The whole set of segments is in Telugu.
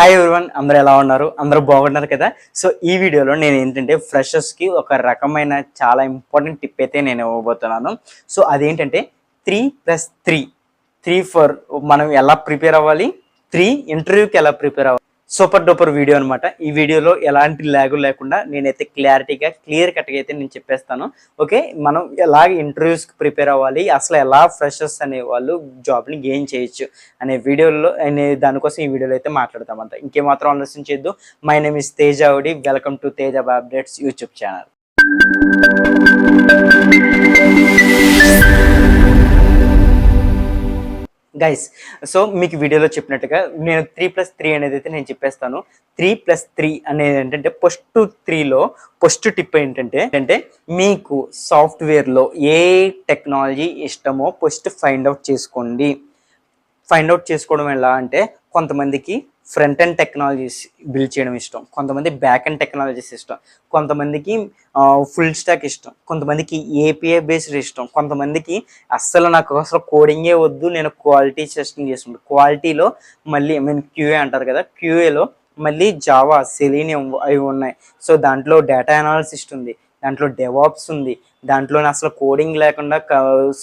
హాయ్ ఎవరివన్ అందరూ ఎలా ఉన్నారు? అందరూ బాగున్నారు కదా? సో ఈ వీడియోలో నేను ఏంటంటే ఫ్రెషర్స్కి ఒక రకమైన చాలా ఇంపార్టెంట్ టిప్ అయితే నేను ఇవ్వబోతున్నాను. సో అదేంటంటే three plus three three four మనం ఎలా ప్రిపేర్ అవ్వాలి? త్రీ ఇంటర్వ్యూకి ఎలా ప్రిపేర్ అవ్వాలి? సూపర్ డూపర్ వీడియో అనమాట ఈ వీడియోలో ఎలాంటి ల్యాగు లేకుండా నేనైతే క్లారిటీగా క్లియర్ కట్గా అయితే నేను చెప్పేస్తాను. ఓకే మనం ఎలా ఇంటర్వ్యూస్కి ప్రిపేర్ అవ్వాలి అసలు ఎలా ఫ్రెషర్స్ అనే వాళ్ళు జాబ్ని గెయిన్ చేయొచ్చు అనే వీడియోలో అనే దానికోసం ఈ వీడియోలో అయితే మాట్లాడతామంట ఇంకేమాత్రం ఆలోచన చేయొద్దు. My name is తేజావుడి welcome to Teja updates YouTube channel guys so మీకు వీడియోలో చెప్పినట్టుగా నేను త్రీ ప్లస్ త్రీ అనేది అయితే నేను చెప్పేస్తాను. త్రీ ప్లస్ త్రీ అనేది ఏంటంటే ఫస్ట్ త్రీలో ఫస్ట్ టిప్ ఏంటంటే అంటే మీకు సాఫ్ట్వేర్లో ఏ టెక్నాలజీ ఇష్టమో ఫస్ట్ ఫైండ్ అవుట్ చేసుకోండి. ఫైండ్ అవుట్ చేసుకోవడం ఎలా అంటే కొంతమందికి ఫ్రంట్ అండ్ టెక్నాలజీస్ బిల్డ్ చేయడం ఇష్టం. కొంతమంది బ్యాక్ అండ్ టెక్నాలజీస్ ఇష్టం. కొంతమందికి ఫుల్ స్టాక్ ఇష్టం. కొంతమందికి ఏపీఐ బేస్డ్ ఇష్టం. కొంతమందికి అస్సలు నాకు అసలు కోడింగే వద్దు. నేను క్వాలిటీ టెస్టింగ్ చేసుకుంటాను క్వాలిటీలో మళ్ళీ మీన్ క్యూఏ అంటారు కదా క్యూఏలో మళ్ళీ జావా సెలీనియం అవి ఉన్నాయి. సో దాంట్లో డేటా అనాలిసిస్ట్ ఉంది. దాంట్లో డెవాప్స్ ఉంది. దాంట్లోనే అసలు కోడింగ్ లేకుండా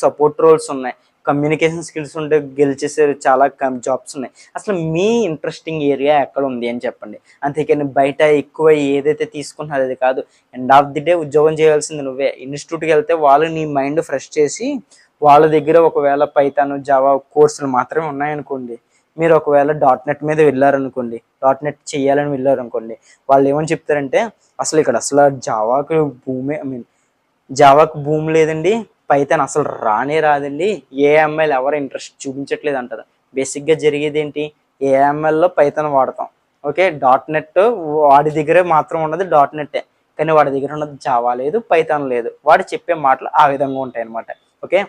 సపోర్ట్ రోల్స్ ఉన్నాయి. కమ్యూనికేషన్ స్కిల్స్ ఉంటే గెలిచేసే చాలా జాబ్స్ ఉన్నాయి. అసలు మీ ఇంట్రెస్టింగ్ ఏరియా ఎక్కడ ఉంది అని చెప్పండి. అంతేకాని బయట ఎక్కువ ఏదైతే తీసుకుంటున్నారో అది కాదు. ఎండ్ ఆఫ్ ది డే ఉద్యోగం చేయాల్సింది నువ్వే. ఇన్స్టిట్యూట్కి వెళ్తే వాళ్ళు నీ మైండ్ ఫ్రెష్ చేసి వాళ్ళ దగ్గర ఒకవేళ పైతాను జావా కోర్సులు మాత్రమే ఉన్నాయనుకోండి. మీరు ఒకవేళ. డాట్ నెట్ మీద వెళ్ళారనుకోండి డాట్ నెట్ చేయాలని వెళ్ళారనుకోండి వాళ్ళు ఏమని చెప్తారంటే అసలు ఇక్కడ అసలు జావాకు భూమి ఐ మీన్ జావాకు భూమి లేదండి. పైతాన్ అసలు రానే రాదండి. ఏఎంఎల్ ఎవరు ఇంట్రెస్ట్ చూపించట్లేదు అంటారు బేసిక్గా జరిగేది ఏంటి? ఏఎంఎల్లో పైతాన్ వాడతాం. ఓకే డాట్ నెట్ వాడి దగ్గరే మాత్రం ఉన్నది డాట్ నెట్టే కానీ వాడి దగ్గర ఉన్నది జావా లేదు పైతాన్ లేదు. వాడు చెప్పే మాటలు ఆ విధంగా ఉంటాయి అనమాట ఓకే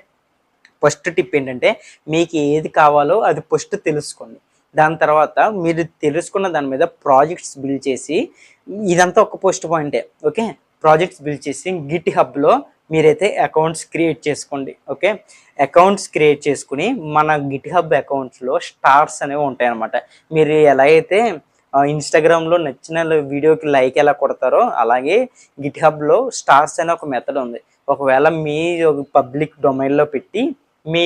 ఫస్ట్ టిప్ ఏంటంటే మీకు ఏది కావాలో అది ఫస్ట్ తెలుసుకోండి. దాని తర్వాత మీరు తెలుసుకున్న దాని మీద ప్రాజెక్ట్స్ బిల్డ్ చేసి ఇదంతా ఒక పోస్ట్ పాయింటే ఓకే ప్రాజెక్ట్స్ బిల్డ్ చేసి గిట్ హబ్లో మీరైతే అకౌంట్స్ క్రియేట్ చేసుకోండి ఓకే అకౌంట్స్ క్రియేట్ చేసుకుని మన గిట్ హబ్ అకౌంట్స్లో స్టార్స్ అనేవి ఉంటాయి అనమాట మీరు ఎలా అయితే ఇన్స్టాగ్రామ్లో నచ్చిన వీడియోకి లైక్ ఎలా కొడతారో అలాగే గిట్ హబ్లో స్టార్స్ అనే ఒక మెథడ్ ఉంది. ఒకవేళ మీ పబ్లిక్ డొమైన్లో పెట్టి మీ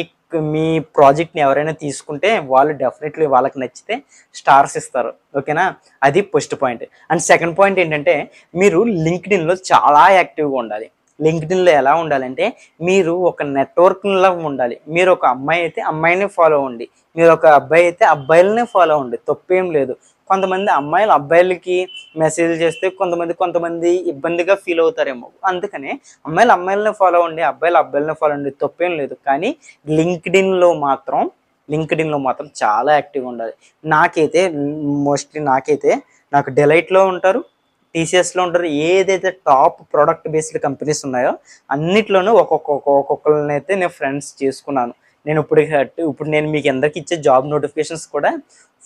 మీ ప్రాజెక్ట్ని ఎవరైనా తీసుకుంటే వాళ్ళు డెఫినెట్లీ వాళ్ళకి నచ్చితే స్టార్స్ ఇస్తారు ఓకేనా అది first point and second point ఏంటంటే మీరు లింక్డ్ఇన్లో చాలా యాక్టివ్గా ఉండాలి. లింక్డ్ఇన్లో ఎలా ఉండాలంటే మీరు ఒక నెట్వర్క్లో ఉండాలి. మీరు ఒక అమ్మాయి అయితే అమ్మాయిని ఫాలో అవ్వండి. మీరు ఒక అబ్బాయి అయితే అబ్బాయిలనే ఫాలో అవ్వండి. తప్పేం లేదు. కొంతమంది అమ్మాయిలు అబ్బాయిలకి మెసేజ్ చేస్తే కొంతమంది కొంతమంది ఇబ్బందిగా ఫీల్ అవుతారేమో. అందుకనే అమ్మాయిలు అమ్మాయిలని ఫాలో అవ్వండి అబ్బాయిలు అబ్బాయిలనే ఫాలో అవ్వండి తప్పేం లేదు. కానీ లింక్డ్ఇన్లో మాత్రం లింక్డ్ఇన్లో మాత్రం చాలా యాక్టివ్గా ఉండాలి. నాకైతే మోస్ట్లీ నాకైతే నాకు డెలైట్లో ఉంటారు. టీసీఎస్లో ఉంటారు. ఏదైతే టాప్ ప్రోడక్ట్ బేస్డ్ కంపెనీస్ ఉన్నాయో అన్నిట్లోనూ ఒక్కొక్క ఒక్కొక్కరిని అయితే నేను ఫ్రెండ్స్ చేసుకున్నాను. నేను ఇప్పుడు ఇప్పుడు నేను మీకు ఎందరికి ఇచ్చే జాబ్ నోటిఫికేషన్స్ కూడా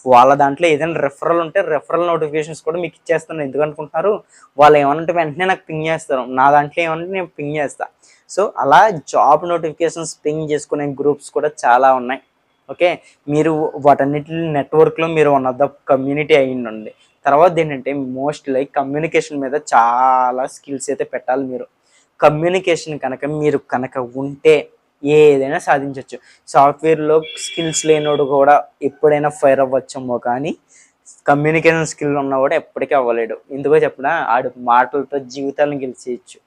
వాళ్ళ దాంట్లో ఏదైనా రెఫరల్ ఉంటే రెఫరల్ నోటిఫికేషన్స్ కూడా మీకు ఇచ్చేస్తాను. ఎందుకనుకుంటున్నారు? వాళ్ళు ఏమనంటే వెంటనే నాకు పింగ్ చేస్తారు. నా దాంట్లో ఏమంటే నేను పింగ్ చేస్తాను సో అలా జాబ్ నోటిఫికేషన్స్ పింగ్ చేసుకునే గ్రూప్స్ కూడా చాలా ఉన్నాయి. ఓకే? మీరు వాటన్నిటి నెట్వర్క్లో మీరు వన్ ఆఫ్ ద కమ్యూనిటీ అయ్యిండండి. తర్వాత ఏంటంటే మోస్ట్ లైక్ కమ్యూనికేషన్ మీద చాలా స్కిల్స్ అయితే పెట్టాలి మీరు. కమ్యూనికేషన్ కనుక మీరు కనుక ఉంటే ఏదైనా సాధించవచ్చు సాఫ్ట్వేర్లో స్కిల్స్ లేనోడు కూడా ఎప్పుడైనా ఫైర్ అవ్వచ్చేమో కానీ కమ్యూనికేషన్ స్కిల్ ఉన్నవాడు ఎప్పటికీ అవ్వలేడు. ఎందుకో చెప్పిన? ఆడు మాటలతో జీవితాలను గెలిచేయచ్చు.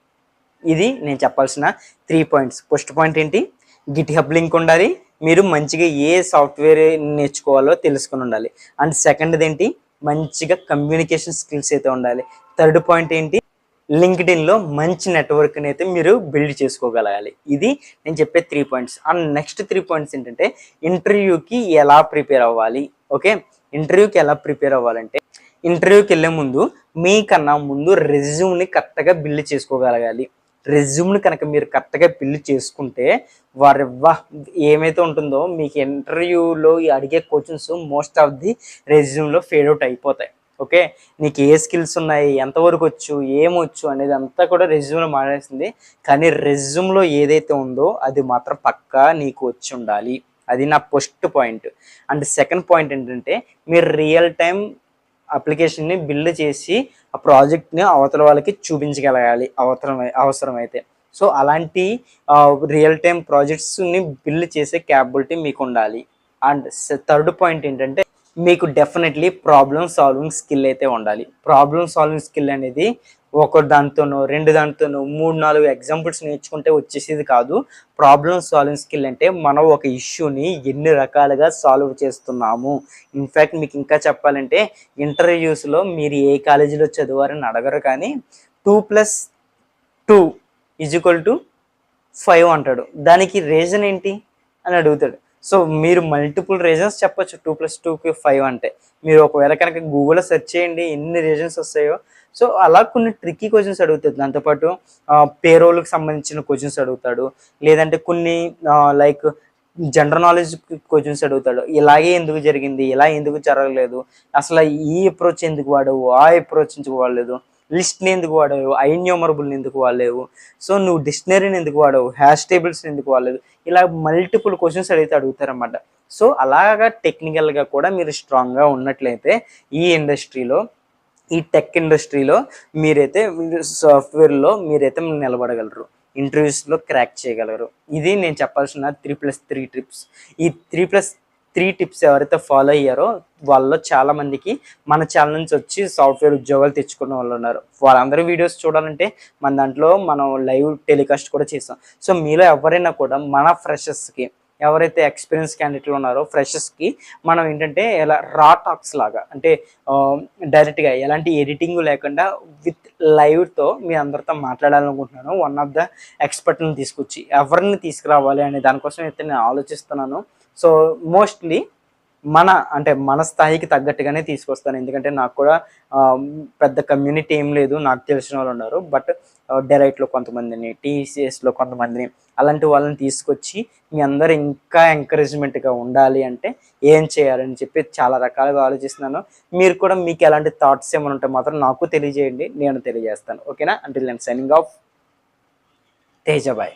ఇది నేను చెప్పాల్సిన త్రీ పాయింట్స్ ఫస్ట్ పాయింట్ ఏంటి? గిట్ హబ్ లింక్ ఉండాలి. మీరు మంచిగా ఏ సాఫ్ట్వేర్ నేర్చుకోవాలో తెలుసుకుని ఉండాలి. అండ్ సెకండ్ది ఏంటి? మంచిగా కమ్యూనికేషన్ స్కిల్స్ అయితే ఉండాలి. థర్డ్ పాయింట్ ఏంటి? లింక్డ్ఇన్లో మంచి నెట్వర్క్ని అయితే మీరు బిల్డ్ చేసుకోగలగాలి. ఇది నేను చెప్పే three points and next three points ఏంటంటే ఇంటర్వ్యూకి ఎలా ప్రిపేర్ అవ్వాలి? ఓకే ఇంటర్వ్యూకి ఎలా ప్రిపేర్ అవ్వాలంటే ఇంటర్వ్యూకి వెళ్ళే ముందు మీకన్నా ముందు రెజ్యూమ్ని కరెక్ట్గా బిల్డ్ చేసుకోగలగాలి. రెజ్యూమ్ని కనుక మీరు కరెక్ట్గా పిల్లి చేసుకుంటే వారి ఏమైతే ఉంటుందో మీకు ఇంటర్వ్యూలో అడిగే క్వశ్చన్స్ మోస్ట్ ఆఫ్ ది రెజ్యూమ్లో ఫేడ్ అవుట్ అయిపోతాయి. ఓకే? నీకు ఏ స్కిల్స్ ఉన్నాయి? ఎంతవరకు వచ్చు? ఏమొచ్చు అనేది అంతా కూడా రెజ్యూమ్లో మానేసింది. కానీ రెజ్యూమ్లో ఏదైతే ఉందో అది మాత్రం పక్కా నీకు వచ్చి ఉండాలి. అది నా first point and second point ఏంటంటే మీరు రియల్ టైం అప్లికేషన్ని బిల్డ్ చేసి ఆ ప్రాజెక్ట్ని అవతల వాళ్ళకి చూపించగలగాలి అవసరం అవసరమైతే. సో అలాంటి రియల్ టైం ప్రాజెక్ట్స్ని బిల్డ్ చేసే క్యాపబిలిటీ మీకు ఉండాలి అండ్ థర్డ్ పాయింట్ ఏంటంటే మీకు డెఫినెట్లీ ప్రాబ్లమ్ సాల్వింగ్ స్కిల్ అయితే ఉండాలి. ప్రాబ్లమ్ సాల్వింగ్ స్కిల్ అనేది ఒక దాంతోనో రెండు దాంతోనో మూడు నాలుగు ఎగ్జాంపుల్స్ నేర్చుకుంటే వచ్చేసేది కాదు. ప్రాబ్లమ్ సాల్వింగ్ స్కిల్ అంటే మనం ఒక ఇష్యూని ఎన్ని రకాలుగా సాల్వ్ చేస్తున్నాము. ఇన్ఫ్యాక్ట్ మీకు ఇంకా చెప్పాలంటే ఇంటర్వ్యూస్లో మీరు ఏ కాలేజీలో చదివారని అడగరు కానీ two plus two is equal to five అంటాడు. దానికి రీజన్ ఏంటి అని అడుగుతాడు. సో మీరు మల్టిపుల్ రీజన్స్ చెప్పొచ్చు. టూ ప్లస్ టూకి ఫైవ్ అంటే. మీరు ఒకవేళ కనుక గూగుల్లో సెర్చ్ చేయండి ఎన్ని రీజన్స్ వస్తాయో సో అలా కొన్ని ట్రిక్కీ క్వశ్చన్స్ అడుగుతుంది దాంతోపాటు పేరోల్కి సంబంధించిన క్వశ్చన్స్ అడుగుతాడు. లేదంటే కొన్ని లైక్ జనరల్ నాలెడ్జ్ క్వశ్చన్స్ అడుగుతాడు. ఇలాగే ఎందుకు జరిగింది? ఇలా ఎందుకు జరగలేదు? అసలు ఈ అప్రోచ్ ఎందుకు వాడవు? ఆ అప్రోచ్ ఎందుకు వాడలేదు? లిస్ట్ని ఎందుకు వాడవు? ఐన్యూమరబుల్ని ఎందుకు వాడలేవు? సో నువ్వు డిక్షనరీని ఎందుకు వాడవు? హ్యాష్ టేబుల్స్ని ఎందుకు వాడలేదు? ఇలా మల్టిపుల్ క్వశ్చన్స్ అడిగితే అడుగుతారన్నమాట. సో అలాగా టెక్నికల్గా కూడా మీరు స్ట్రాంగ్గా ఉన్నట్లయితే ఈ ఇండస్ట్రీలో ఈ టెక్ ఇండస్ట్రీలో మీరైతే సాఫ్ట్వేర్లో మీరైతే నిలబడగలరు. ఇంటర్వ్యూస్లో క్రాక్ చేయగలరు. ఇది నేను చెప్పాల్సిన త్రీ ప్లస్ త్రీ ట్రిప్స్ ఈ త్రీ ప్లస్ త్రీ టిప్స్ ఎవరైతే ఫాలో అయ్యారో వాళ్ళలో చాలా మందికి మన ఛానల్ నుంచి వచ్చి సాఫ్ట్వేర్ ఉద్యోగాలు తెచ్చుకున్న వాళ్ళు ఉన్నారు. వాళ్ళందరూ వీడియోస్ చూడాలంటే మన దాంట్లో మనం లైవ్ టెలికాస్ట్ కూడా చేసాం సో మీలో ఎవరైనా కూడా మన ఫ్రెషర్స్కి ఎవరైతే ఎక్స్పీరియన్స్ క్యాండిడేట్లు ఉన్నారో ఫ్రెషర్స్కి మనం ఏంటంటే ఎలా రా టాక్స్ లాగా అంటే డైరెక్ట్గా ఎలాంటి ఎడిటింగ్ లేకుండా విత్ లైవ్తో మీ అందరితో మాట్లాడాలనుకుంటున్నాను. వన్ ఆఫ్ ద ఎక్స్పర్ట్ని తీసుకొచ్చి ఎవరిని తీసుకురావాలి అనే దానికోసం అయితే నేను ఆలోచిస్తున్నాను. సో మోస్ట్లీ మన అంటే మన స్థాయికి తగ్గట్టుగానే తీసుకొస్తాను. ఎందుకంటే నాకు కూడా పెద్ద కమ్యూనిటీ ఏం లేదు నాకు తెలిసిన వాళ్ళు ఉన్నారు. బట్ డెరైట్లో కొంతమందిని టీసీఎస్లో కొంతమందిని అలాంటి వాళ్ళని తీసుకొచ్చి మీ అందరు ఇంకా ఎంకరేజ్మెంట్గా ఉండాలి అంటే ఏం చేయాలని చెప్పి చాలా రకాలుగా ఆలోచిస్తున్నాను. మీరు కూడా మీకు ఎలాంటి థాట్స్ ఏమైనా ఉంటే మాత్రం నాకు తెలియజేయండి. నేను తెలియజేస్తాను. ఓకేనా అంటే నేను సైనింగ్ ఆఫ్ తేజబాయ్